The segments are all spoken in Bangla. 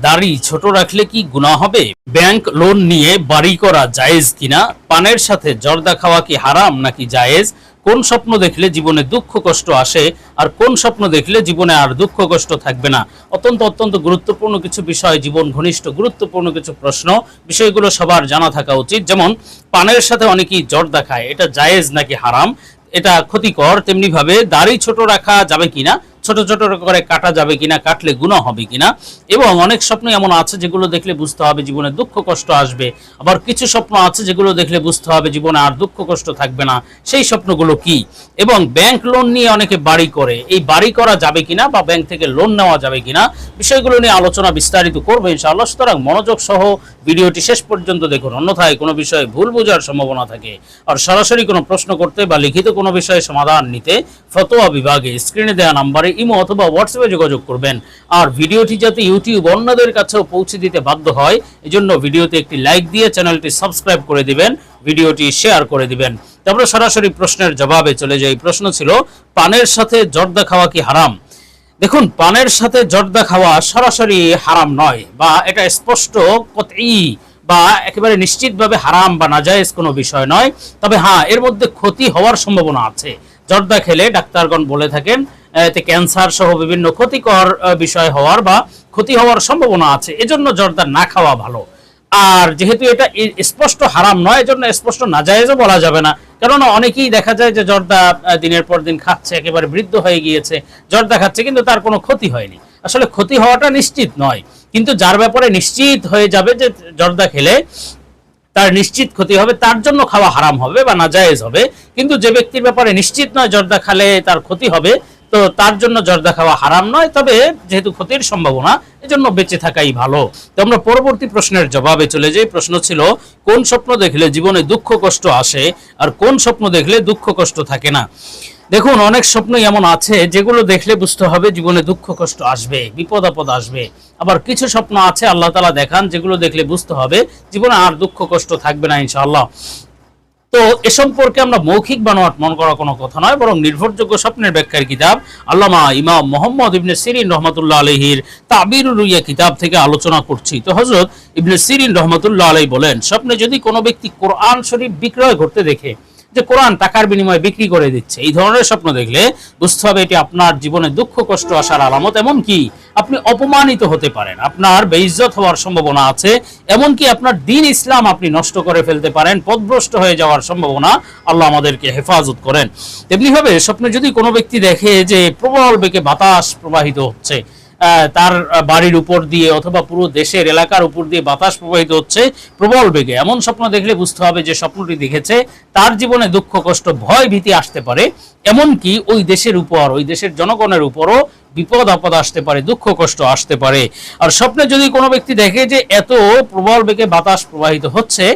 দাড়ি ছোট রাখলে কি গুনাহ হবে? ব্যাংক লোন নিয়ে বাড়ি করা জায়েজ কিনা? পানের সাথে জর্দা খাওয়া কি হারাম নাকি জায়েজ? কোন স্বপ্ন দেখলে জীবনে দুঃখ কষ্ট আসে? আর কোন স্বপ্ন দেখলে জীবনে আর দুঃখ কষ্ট থাকবে না? অত্যন্ত অত্যন্ত গুরুত্বপূর্ণ কিছু বিষয়, জীবন ঘনিষ্ঠ, গুরুত্বপূর্ণ কিছু প্রশ্ন। বিষয়গুলো সবার জানা থাকা উচিত। যেমন, পানের সাথে অনেকেই জর্দা খায়। এটা জায়েজ নাকি হারাম? এটা ক্ষতিকর? তেমনিভাবে দাড়ি ছোট রাখা যাবে কিনা? ছোট ছোট করে কাটা যাবে কিনা, কাটলে গুণা হবে কিনা। এবং অনেক স্বপ্ন এমন আছে যেগুলো দেখলে বুঝতে হবে জীবনে দুঃখ কষ্ট আসবে। আবার কিছু স্বপ্ন আছে যেগুলো দেখলে বুঝতে হবে জীবনে আর দুঃখ কষ্ট থাকবে না। সেই স্বপ্নগুলো কি? এবং ব্যাংক লোন নিয়ে অনেকে বাড়ি করে। এই বাড়ি করা যাবে কিনা বা ব্যাংক থেকে লোন নেওয়া যাবে কিনা? বিষয়গুলো নিয়ে আলোচনা বিস্তারিত করব ইনশাআল্লাহ। সুতরাং মনোযোগ সহ ভিডিওটি শেষ পর্যন্ত দেখুন। অন্যথায় কোনো বিষয়ে ভুল বোঝার সম্ভাবনা থাকে। আর সরাসরি কোনো প্রশ্ন করতে বা লিখিত কোনো বিষয়ে সমাধান নিতে ফতোয়া বিভাগে স্ক্রিনে দেওয়া নাম্বারে ইমো অথবা হোয়াটসঅ্যাপে যোগাযোগ করবেন। আর ভিডিওটি যাতে ইউটিউব অন্যদের কাছেও পৌঁছে দিতে বাধ্য হয়, এজন্য ভিডিওতে একটি লাইক দিয়ে চ্যানেলটি সাবস্ক্রাইব করে দিবেন, ভিডিওটি শেয়ার করে দিবেন। তারপরে সরাসরি প্রশ্নের জবাবে চলে যাই। প্রশ্ন ছিল, পানের সাথে জর্দা খাওয়া কি হারাম? দেখুন, পানের সাথে জর্দা খাওয়া সরাসরি হারাম নয়, বা এটা স্পষ্ট কতই বা একেবারে নিশ্চিতভাবে হারাম বা নাজায়েজ কোনো বিষয় নয়। তবে হ্যাঁ এর মধ্যে ক্ষতি হওয়ার সম্ভাবনা আছে। জর্দা খেলে ডাক্তারগণ বলে থাকেন এতে ক্যান্সার সহ বিভিন্ন ক্ষতিকর বিষয় হওয়ার বা ক্ষতি হওয়ার সম্ভাবনা আছে। এজন্য জর্দা না খাওয়া ভালো। আর যেহেতু এটা স্পষ্ট হারাম নয়, এজন্য স্পষ্ট নাজায়েজও বলা যাবে না। কেননা অনেকেই দেখা যায় যে জর্দা দিনের পর দিন খাচ্ছে, একেবারে বৃদ্ধ হয়ে গিয়েছে, জর্দা খাচ্ছে, কিন্তু তার কোনো ক্ষতি হয়নি। আসলে ক্ষতি হওয়াটা নিশ্চিত নয়, কিন্তু যার ব্যাপারে নিশ্চিত হয়ে যাবে যে জর্দা খেলে তার নিশ্চিত ক্ষতি হবে, তার জন্য খাওয়া হারাম হবে বা নাজায়েজ হবে, কিন্তু যে ব্যক্তির ব্যাপারে নিশ্চিত নয় জর্দা খালে তার ক্ষতি হবে তো তার জন্য জর্দা খাওয়া হারাম নয়, তবে যেহেতু ক্ষতির সম্ভাবনা, এজন্য বেঁচে থাকাই ভালো। তো আমরা পরবর্তী প্রশ্নের জবাবে চলে যাই। প্রশ্ন ছিল, কোন স্বপ্ন দেখলে জীবনে দুঃখ, কষ্ট আসে? আর কোন স্বপ্ন দেখলে দুঃখ, কষ্ট থাকে না? দেখুন, অনেক স্বপ্নই এমন আছে, যেগুলো দেখলে বুঝতে হবে জীবনে দুঃখ, কষ্ট আসবে, বিপদ, আপদ আসবে। আবার কিছু স্বপ্ন আছে, আল্লাহ তালা দেখান, যেগুলো দেখলে বুঝতে হবে, জীবনে আর দুঃখ, কষ্ট থাকবে না, ইনশাআল্লাহ। তো এ সম্পর্কে আমরা মৌখিক বানোয়াট মন করা কোনো কথা নয়, বরং নির্ভরযোগ্য স্বপ্নের ব্যাখ্যার কিতাব আল্লামা ইমাম মোহাম্মদ ইবনে সিরিন রহমতুল্লাহ আলহির তাবির রুইয়া কিতাব থেকে আলোচনা করছি। তো হজরত ইবনে সিরিন রহমতুল্লাহ আলহী বলেন, স্বপ্নে যদি কোনো ব্যক্তি কোরআন শরীফ বিক্রয় করতে দেখে যে কোরআন টাকার বিনিময়ে বিক্রি করে দিচ্ছে। এই ধরনের স্বপ্ন দেখলে বুঝতে হবে এটি আপনার জীবনে দুঃখ, কষ্ট আসার আলামত এমন কি আপনি অপমানিত হতে পারেন। আপনার বেইজ্জত হওয়ার সম্ভাবনা আছে, এমনকি আপনার দিন ইসলাম আপনি নষ্ট করে ফেলতে পারেন, পদভ্রষ্ট হয়ে যাওয়ার সম্ভাবনা আল্লাহ আমাদেরকে হেফাজত করেন। তেমনিভাবে স্বপ্নে যদি কোনো ব্যক্তি দেখে যে প্রবল বেগে বাতাস প্রবাহিত হচ্ছে তার বাড়ির উপর দিয়ে অথবা পুরো দেশের এলাকার উপর দিয়ে বাতাস প্রবাহিত হচ্ছে প্রবল বেগে। এমন স্বপ্ন দেখলে বুঝতে হবে যে স্বপ্নটি দেখেছে, তার জীবনে দুঃখ, কষ্ট, ভয় ভীতি আসতে পারে। এমনকি ওই দেশের উপর, ওই দেশের জনগণের উপরও বিপদ, আপদ আসতে পারে, দুঃখ, কষ্ট আসতে পারে। আর স্বপ্নে যদি কোনো ব্যক্তি দেখে যে এত প্রবল বেগে বাতাস প্রবাহিত হচ্ছে,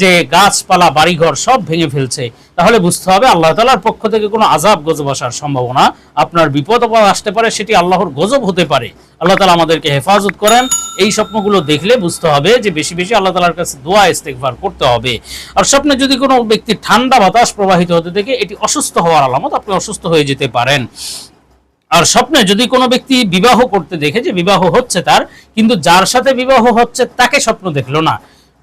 যে গাছপালা, বাড়িঘর সব ভেঙে ফেলছে, তাহলে বুঝতে হবে আল্লাহ তালার পক্ষ থেকে কোনো আজাব গজব আসার সম্ভাবনা আপনার বিপদ, আপদ আসতে পারে, সেটি আল্লাহর গজব হতে পারে। আল্লাহ তালা আমাদেরকে হেফাজত করেন। এই স্বপ্নগুলো দেখলে বুঝতে হবে যে বেশি বেশি আল্লাহ তালার কাছে দোয়া ইস্তেকবার করতে হবে। আর স্বপ্নে যদি কোনো ব্যক্তি ঠান্ডা বাতাস প্রবাহিত হতে দেখে, এটি অসুস্থ হওয়ার আলামত, আপনি অসুস্থ হয়ে যেতে পারেন। আর স্বপ্নে যদি কোনো ব্যক্তি বিবাহ করতে দেখে যে বিবাহ হচ্ছে তার, কিন্তু যার সাথে বিবাহ হচ্ছে তাকে স্বপ্ন দেখল না।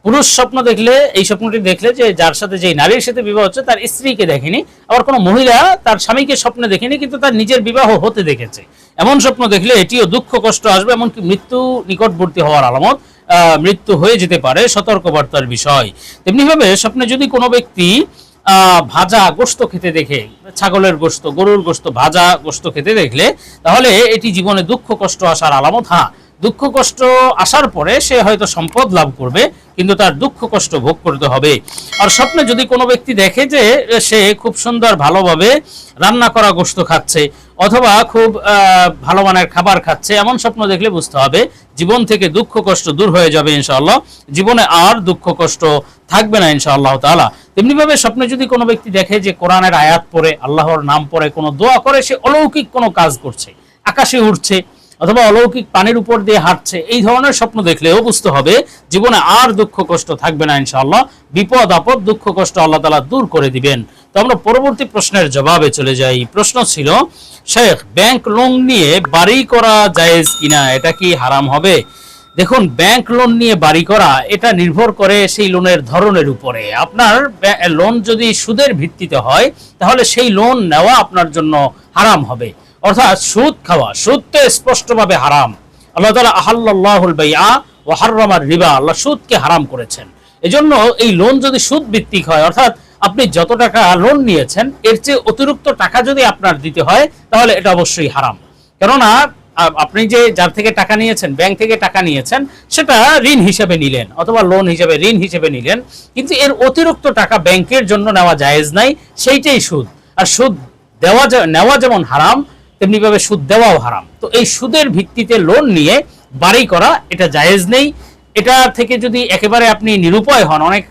পুরুষ স্বপ্ন দেখলে, এই স্বপ্নটি দেখলে যে যার সাথে যে নারীর সাথে বিবাহ হচ্ছে তার স্ত্রীকে দেখেনি, আবার কোনো মহিলা তার স্বামীকে স্বপ্নে দেখেনি, কিন্তু তার নিজের বিবাহ হতে দেখেছে। এমন স্বপ্ন দেখলে এটিও দুঃখ, কষ্ট আসবে, এমনকি মৃত্যু নিকটবর্তী হওয়ার আলামত মৃত্যু হয়ে যেতে পারে সতর্কবার্তার বিষয়। তেমনিভাবে স্বপ্নে যদি কোনো ব্যক্তি ভাজা গোস্ত খেতে দেখে, ছাগলের গোস্ত, গরুর গোস্ত, ভাজা গোস্ত খেতে দেখলে, তাহলে এটি জীবনে দুঃখ, কষ্ট আসার আলামত হ্যাঁ দুঃখ কষ্ট আসার পরে সে হয়তো সম্পদ লাভ করবে, কিন্তু তার দুঃখ কষ্ট ভোগ করতে হবে। আর স্বপ্নে যদি কোনো ব্যক্তি দেখে যে সে খুব সুন্দর ভালোভাবে রান্না করা গোস্ত খাচ্ছে, অথবা খুব ভালো মানের খাবার খাচ্ছে, এমন স্বপ্ন দেখলে বুঝতে হবে জীবন থেকে দুঃখ কষ্ট দূর হয়ে যাবে ইনশাআল্লাহ। জীবনে আর দুঃখ কষ্ট থাকবে না ইনশাআল্লাহ তাআলা। তেমনিভাবে স্বপ্নে যদি কোনো ব্যক্তি দেখে যে কোরআনের আয়াত পড়ে, আল্লাহর নাম পড়ে, কোনো দোয়া করে, সে অলৌকিক কোনো কাজ করছে, আকাশে উঠছে অথবা অলৌকিক পানির উপর দিয়ে হাঁটছে, এই ধরনের স্বপ্ন দেখলেও বুঝতে হবে জীবনে আর দুঃখ কষ্ট থাকবে না ইনশাআল্লাহ। বিপদ, আপদ, দুঃখ, কষ্ট আল্লাহ তালা দূর করে দিবেন। তো আমরা পরবর্তী প্রশ্নের জবাবে চলে যাই। প্রশ্ন ছিল, শেখ, ব্যাংক লোন নিয়ে বাড়ি করা জায়েজ কিনা, এটা কি হারাম হবে? দেখুন, ব্যাংক লোন নিয়ে বাড়ি করা, এটা নির্ভর করে সেই লোনের ধরনের উপরে। আপনার লোন যদি সুদের ভিত্তিতে হয়, তাহলে সেই লোন নেওয়া আপনার জন্য হারাম হবে। অর্থাৎ সুদ খাওয়া সুদ তো স্পষ্টভাবে হারাম। আল্লাহ তালা আহাল্লাহুল বাইআ ও হার্রামার রিবা, আল্লাহ সুদকে হারাম করেছেন। এজন্য এই লোন যদি সুদ ভিত্তিক হয়, অর্থাৎ আপনি যত টাকা লোন নিয়েছেন, এর চেয়ে অতিরিক্ত টাকা যদি আপনার দিতে হয়, তাহলে এটা অবশ্যই হারাম। কেননা আপনি যে যার থেকে টাকা নিয়েছেন ব্যাংক থেকে টাকা নিয়েছেন, সেটা ঋণ হিসেবে নিলেন অথবা লোন হিসেবে, ঋণ হিসেবে নিলেন, কিন্তু এর অতিরিক্ত টাকা ব্যাংকের জন্য নেওয়া জায়েজ নাই, সেইটাই সুদ। আর সুদ দেওয়া নেওয়া যেমন হারাম তেমনি ভাবে সুদ দেওয়াও হারাম। তো এই সুদের ভিত্তিতে লোন নিয়ে বাড়ি করা, এটা জায়েজ নেই। এটা থেকে যদি একেবারে আপনি নিরুপায় হন, অনেক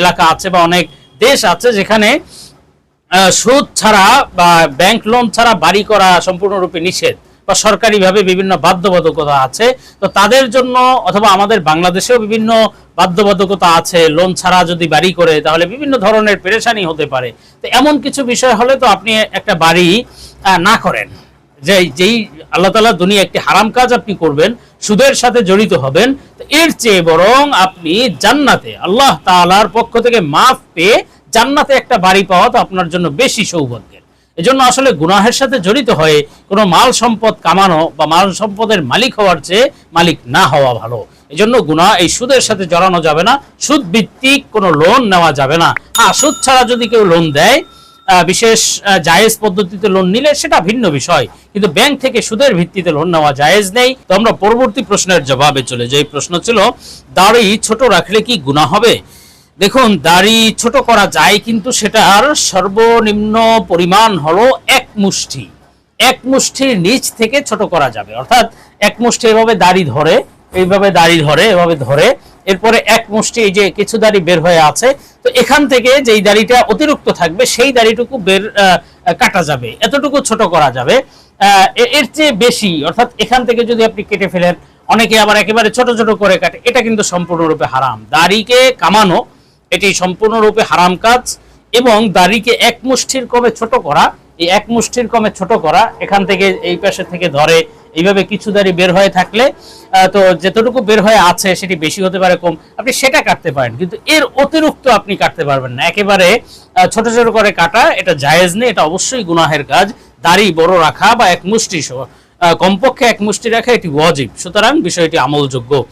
এলাকা আছে বা অনেক দেশ আছে যেখানে সুদ ছাড়া বা ব্যাংক লোন ছাড়া বাড়ি করা সম্পূর্ণরূপে নিষেধ বা সরকারিভাবে বিভিন্ন বাধ্যবাধকতা আছে। তো তাদের জন্য অথবা আমাদের বাংলাদেশেও বিভিন্ন বাধ্যবাধকতা আছে। লোন ছাড়া যদি বাড়ি করে, তাহলে বিভিন্ন ধরনের পেরেশানি হতে পারে। তো এমন কিছু বিষয় হলে তো আপনি একটা বাড়ি না করেন। যে যেই আল্লাহ তালা দুনিয়া একটি হারাম কাজ আপনি করবেন, সুদের সাথে জড়িত হবেন এর চেয়ে বরং আপনি জান্নাতে, আল্লাহ তাআলার পক্ষ থেকে মাফ পেয়ে জান্নাতে একটা বাড়ি পাওয়া তো আপনার জন্য বেশি সৌভাগ্যের। এজন্য আসলে গুনাহের সাথে জড়িত হয়ে কোনো মাল সম্পদ কামানো বা মাল সম্পদের মালিক হওয়ার চেয়ে মালিক না হওয়া ভালো। এজন্য গুনাহ এই সুদের সাথে জড়ানো যাবে না সুদ ভিত্তিক কোনো লোন নেওয়া যাবে না। হ্যাঁ সুদ ছাড়া যদি কেউ লোন দেয় বিশেষ জায়েজ পদ্ধতিতে লোন নিলে সেটা ভিন্ন বিষয়। কিন্তু ব্যাংক থেকে সুদের ভিত্তিতে লোন নেওয়া জায়েজ নেই। তো আমরা পরবর্তী প্রশ্নের জবাবে চলে যাই। প্রশ্ন ছিল, দাড়ি ছোট রাখলে কি গুনাহ হবে? দেখুন, দাড়ি ছোট করা যায়, কিন্তু সেটার সর্বনিম্ন পরিমাণ হলো এক মুষ্টি। এক মুষ্টির নিচ থেকে ছোট করা যাবে। অর্থাৎ এক মুষ্টি এভাবে দাড়ি ধরে, এইভাবে দাড়ি ধরে, এভাবে ধরে এরপরে এক মুষ্টি এই যে কিছু দাড়ি বের হয়ে আছে, তো এখান থেকে যেই দাড়িটা অতিরিক্ত থাকবে, সেই দাড়িটুকু বের কাটা যাবে। এতটুকু ছোট করা যাবে। এর চেয়ে বেশি, অর্থাৎ এখান থেকে যদি আপনি কেটে ফেলেন, অনেকে আবার একেবারে ছোট ছোট করে কাটে, এটা কিন্তু সম্পূর্ণরূপে হারাম। দাড়িকে কামানো, এটি সম্পূর্ণরূপে হারাম কাজ এবং দাড়িকে এক মুষ্টির কমে ছোট করা, এই এক মুষ্টির কমে ছোট করা, এখান থেকে এই পাশে থেকে ধরে এইভাবে কিছু দাড়ি বের হয়ে থাকলে তো যতটুকু বের হয়ে আছে সেটি বেশি হতে পারে, কম। আপনি সেটা কাটতে পারেন, কিন্তু এর অতিরিক্ত আপনি কাটতে পারবেন না। একেবারে ছোট ছোট করে কাটা, এটা জায়েজ নেই, এটা অবশ্যই গুনাহের কাজ। দাড়ি বড় রাখা বা এক মুষ্টি কমপক্ষে এক মুষ্টি রাখা এটি ওয়াজিব। সুতরাং বিষয়টি আমলযোগ্য।